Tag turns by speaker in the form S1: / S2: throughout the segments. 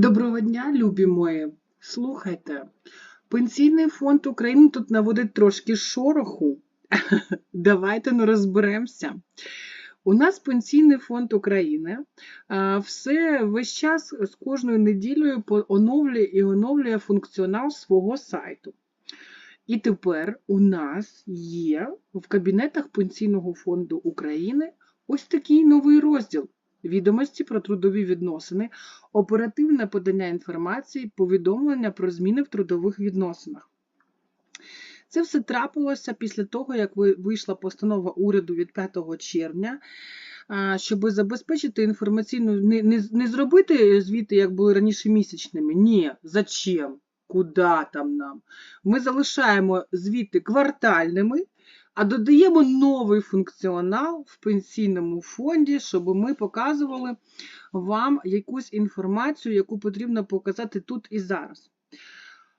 S1: Доброго дня, любі мої. Слухайте, Пенсійний фонд України тут наводить трошки шороху. Давайте ну розберемося. У нас Пенсійний фонд України все весь час з кожною неділею оновлює і оновлює функціонал свого сайту. І тепер у нас є в кабінетах Пенсійного фонду України ось такий новий розділ. Відомості про трудові відносини, оперативне подання інформації, повідомлення про зміни в трудових відносинах. Це все трапилося після того, як вийшла постанова уряду від 5 червня, щоб забезпечити інформаційну, не, не, не зробити звіти, як були раніше місячними. Ні, зачем? Куда там нам? Ми залишаємо звіти квартальними, а додаємо новий функціонал в пенсійному фонді, щоб ми показували вам якусь інформацію, яку потрібно показати тут і зараз.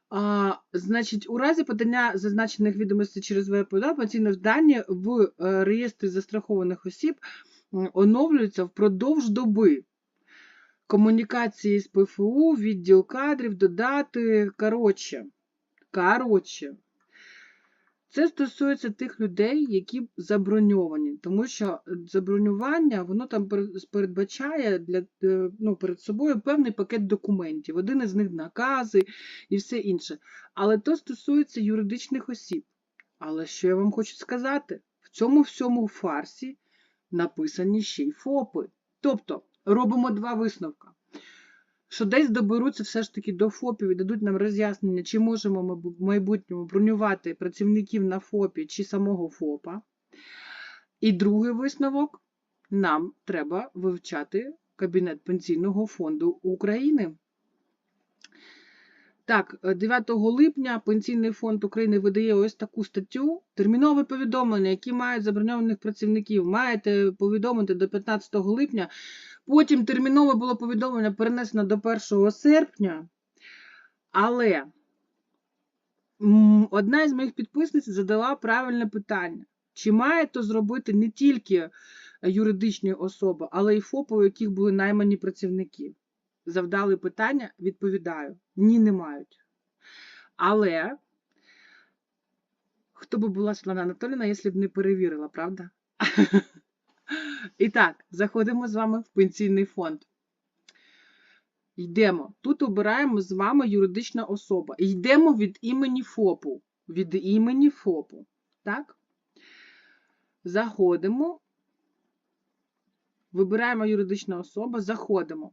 S1: А, значить, у разі подання зазначених відомостей через ВПД пенсійні дані в е, реєстрі застрахованих осіб оновлюються впродовж доби. Комунікації з ПФУ, відділ кадрів, додати. Коротше, коротше. Це стосується тих людей, які заброньовані, тому що забронювання воно там передбачає для, е, ну, перед собою певний пакет документів. Один із них накази і все інше. Але то стосується юридичних осіб. Але що я вам хочу сказати? В цьому всьому фарсі написані ще й ФОПи. Тобто робимо два висновки. Що десь доберуться все ж таки до ФОПів і дадуть нам роз'яснення, чи можемо ми в майбутньому бронювати працівників на ФОПі чи самого ФОПа. І другий висновок нам треба вивчати Кабінет Пенсійного фонду України. Так, е, 9 липня Пенсійний фонд України видає ось таку статтю. Термінове повідомлення, які мають заброньованих працівників, маєте повідомити до 15 липня. Потім термінове було повідомлення перенесено до 1 серпня. Але одна із моїх підписниць задала правильне питання: чи має то зробити не тільки юридичні особи, але й ФОПи, у яких були наймані працівники? Завдали питання, відповідаю: ні, не мають. Але хто би була Світлана Анатоліївна, якщо б не перевірила, правда? І так, заходимо з вами в пенсійний фонд. Йдемо. Тут обираємо з вами юридична особа. Йдемо від імені ФОПу. Від імені ФОПу. Так? Заходимо. Вибираємо юридична особа, заходимо.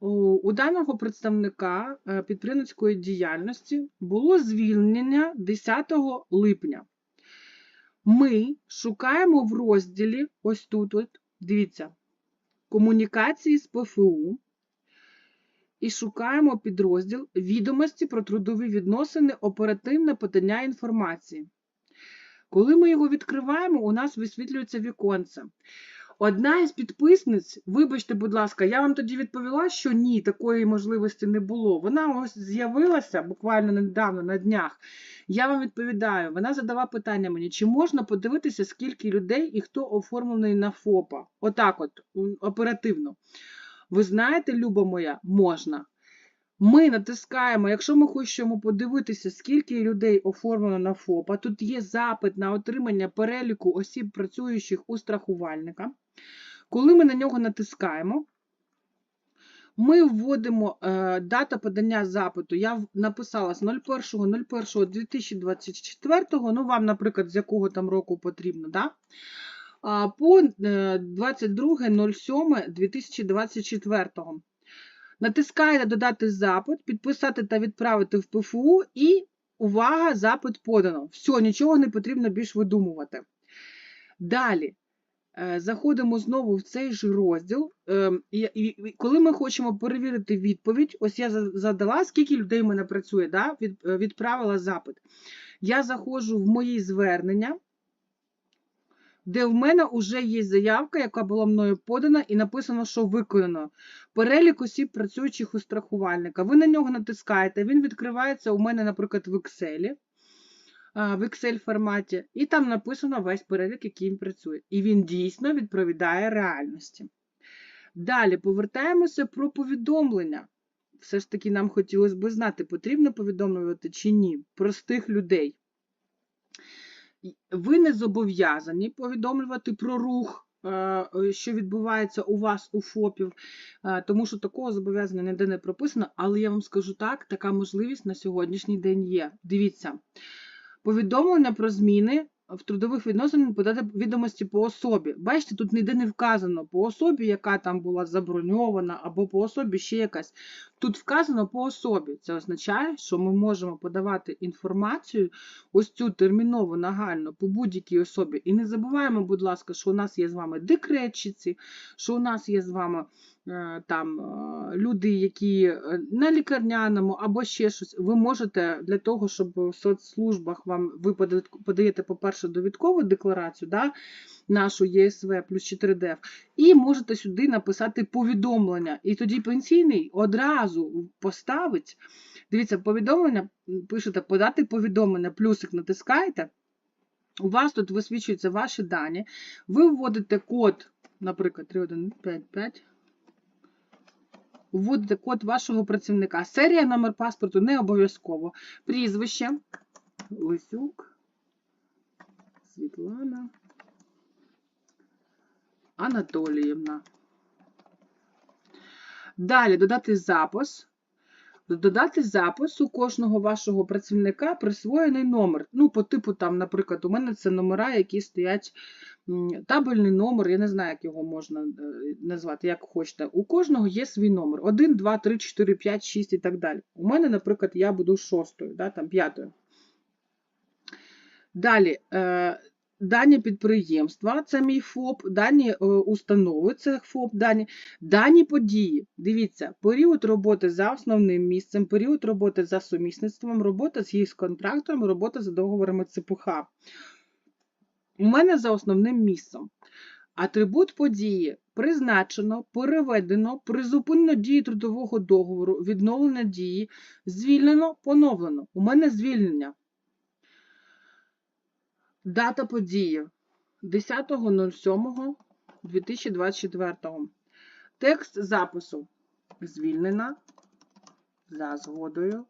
S1: У, даного представника е, підприємницької діяльності було звільнення 10 липня. Ми шукаємо в розділі, ось тут, от, дивіться, комунікації з ПФУ і шукаємо підрозділ відомості про трудові відносини, оперативне подання інформації. Коли ми його відкриваємо, у нас висвітлюється віконце. Одна із підписниць, вибачте, будь ласка, я вам тоді відповіла, що ні, такої можливості не було. Вона ось з'явилася буквально недавно на днях. Я вам відповідаю, вона задала питання мені, чи можна подивитися, скільки людей і хто оформлений на ФОПа. Отак, от, оперативно. Ви знаєте, Люба моя, можна. Ми натискаємо, якщо ми хочемо подивитися, скільки людей оформлено на ФОПа, тут є запит на отримання переліку осіб, працюючих у страхувальника. Коли ми на нього натискаємо, ми вводимо е, дата подання запиту. Я написала з 01.01.2024, ну вам, наприклад, з якого там року потрібно, да? по е, 22.07.2024. Натискає на додати запит, підписати та відправити в ПФУ і увага, запит подано. Все, нічого не потрібно більш видумувати. Далі. Е, заходимо знову в цей ж розділ, е, і коли ми хочемо перевірити відповідь, ось я задала, скільки людей в мене працює, да? Е, відправила запит. Я заходжу в мої звернення, де в мене вже є заявка, яка була мною подана, і написано, що виконано. Перелік осіб, працюючих у страхувальника. Ви на нього натискаєте, він відкривається у мене, наприклад, в Excel, в Excel форматі, і там написано весь перелік, який він працює. І він дійсно відповідає реальності. Далі повертаємося про повідомлення. все ж таки нам хотілося б знати, потрібно повідомлювати чи ні простих людей. Ви не зобов'язані повідомлювати про рух, е, що відбувається у вас у ФОПів, е, тому що такого зобов'язання ніде не прописано, але я вам скажу так, така можливість на сьогоднішній день є. Дивіться, повідомлення про зміни в трудових відносинах подати відомості по особі. Бачите, тут ніде не вказано по особі, яка там була заброньована, або по особі ще якась. Тут вказано по особі. Це означає, що ми можемо подавати інформацію, ось цю терміново нагально по будь-якій особі. І не забуваємо, будь ласка, що у нас є з вами декретчиці, що у нас є з вами е, там е, люди, які е, на лікарняному або ще щось. Ви можете для того, щоб в соцслужбах вам ви подаєте, по-перше, довідкову декларацію, да, нашу ЄСВ плюс 4ДФ, і можете сюди написати повідомлення. І тоді пенсійний одразу поставить. Дивіться, повідомлення, пишете подати повідомлення, плюсик натискаєте. У вас тут висвічуються ваші дані. Ви вводите код, наприклад, 3155. Вводите код вашого працівника. Серія номер паспорту не обов'язково. Прізвище Лисюк. Світлана Анатоліївна. Далі додати запис. Додати запис у кожного вашого працівника присвоєний номер. Ну, по типу, там, наприклад, у мене це номера, які стоять табельний номер, я не знаю, як його можна е, назвати, як хочете. У кожного є свій номер. 1, 2, 3, 4, 5, 6 і так далі. У мене, наприклад, я буду шостою, да, там, п'ятою. Далі, е, дані підприємства, це мій ФОП, дані е, установи, це ФОП, дані, дані події. Дивіться, період роботи за основним місцем, період роботи за сумісництвом, робота з їх контрактором, робота за договорами ЦПХ. У мене за основним місцем. Атрибут події призначено, переведено, призупинено дії трудового договору, відновлено дії, звільнено, поновлено. У мене звільнення. Дата події 10.07.2024. Текст запису. Звільнена за згодою.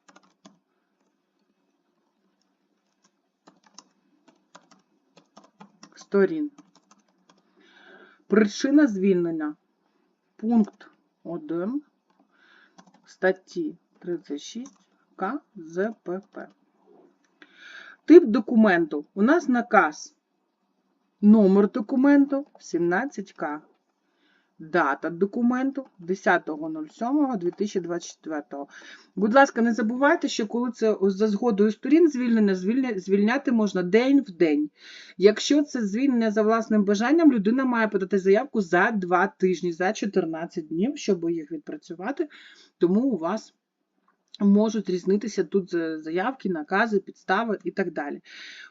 S1: Сторін. Причина звільнення. Пункт 1 статті 36 КЗПП. Тип документу. У нас наказ. Номер документу 17К. Дата документу 10.07.2024. Будь ласка, не забувайте, що коли це за згодою сторін звільнення, звільняти можна день в день. Якщо це звільнення за власним бажанням, людина має подати заявку за 2 тижні, за 14 днів, щоб їх відпрацювати. Тому у вас можуть різнитися тут заявки, накази, підстави і так далі.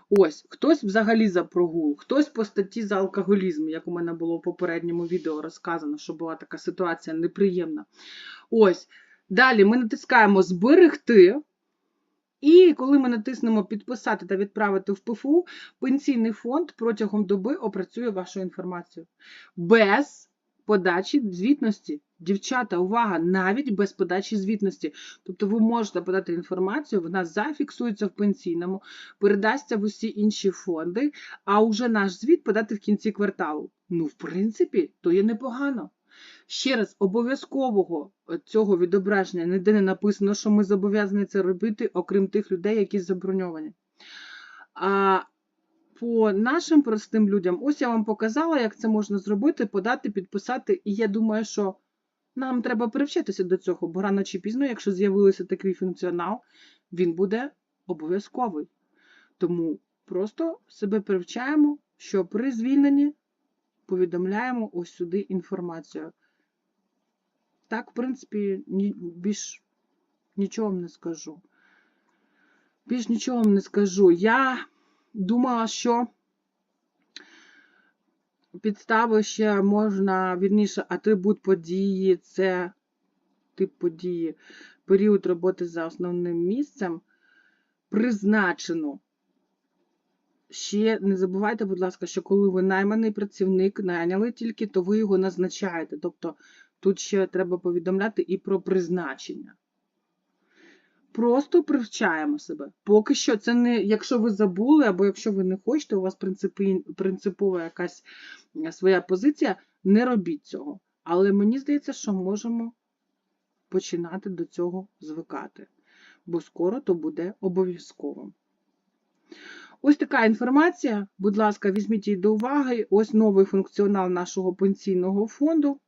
S1: Ось, хтось взагалі за прогул, хтось по статті за алкоголізм, як у мене було в попередньому відео розказано, що була така ситуація неприємна. Ось. Далі ми натискаємо зберегти. І коли ми натиснемо підписати та відправити в ПФУ, пенсійний фонд протягом доби опрацює вашу інформацію. Без подачі звітності. Дівчата, увага, навіть без подачі звітності. Тобто ви можете подати інформацію, вона зафіксується в пенсійному, передасться в усі інші фонди, а уже наш звіт подати в кінці кварталу. Ну, в принципі, то є непогано. Ще раз, обов'язкового е, цього відображення ніде не написано, що ми зобов'язані це робити, окрім тих людей, які заброньовані. А по нашим простим людям, ось я вам показала, як це можна зробити, подати, підписати. І я думаю, що нам треба привчитися до цього, бо рано чи пізно, якщо з'явився такий функціонал, він буде обов'язковий. Тому просто себе привчаємо, що при звільненні повідомляємо ось сюди інформацію. Так, в принципі, більш нічого вам не скажу. Більш нічого вам не скажу. Я думала, що підстави ще можна, вірніше, атрибут події це тип події, період роботи за основним місцем. Призначено. Ще не забувайте, будь ласка, що коли ви найманий працівник, найняли тільки, то ви його назначаєте. Тобто тут ще треба повідомляти і про призначення. Просто привчаємо себе. Поки що це не, якщо ви забули, або якщо ви не хочете, у вас принципі, принципова якась е, своя позиція, не робіть цього. Але мені здається, що можемо починати до цього звикати, бо скоро то буде обов'язково. Ось така інформація. Будь ласка, візьміть її до уваги. Ось новий функціонал нашого пенсійного фонду.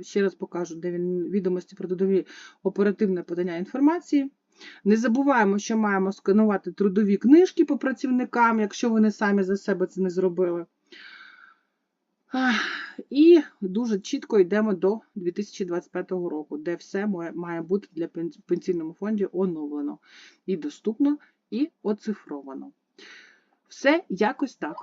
S1: Ще раз покажу, де він відомості про трудові оперативне подання інформації. Не забуваємо, що маємо сканувати трудові книжки по працівникам, якщо вони самі за себе це не зробили. І дуже чітко йдемо до 2025 року, де все має- бути для пенсійному фонді оновлено і доступно, і оцифровано. Все якось так.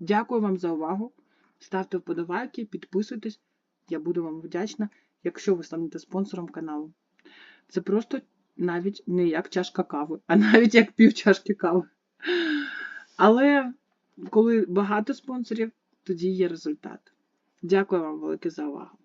S1: Дякую вам за увагу. Ставте вподобайки, підписуйтесь. Я буду вам вдячна, якщо ви станете спонсором каналу. Це просто навіть не як чашка кави, а навіть як пів чашки кави. Але коли багато спонсорів, тоді є результат. Дякую вам велике за увагу.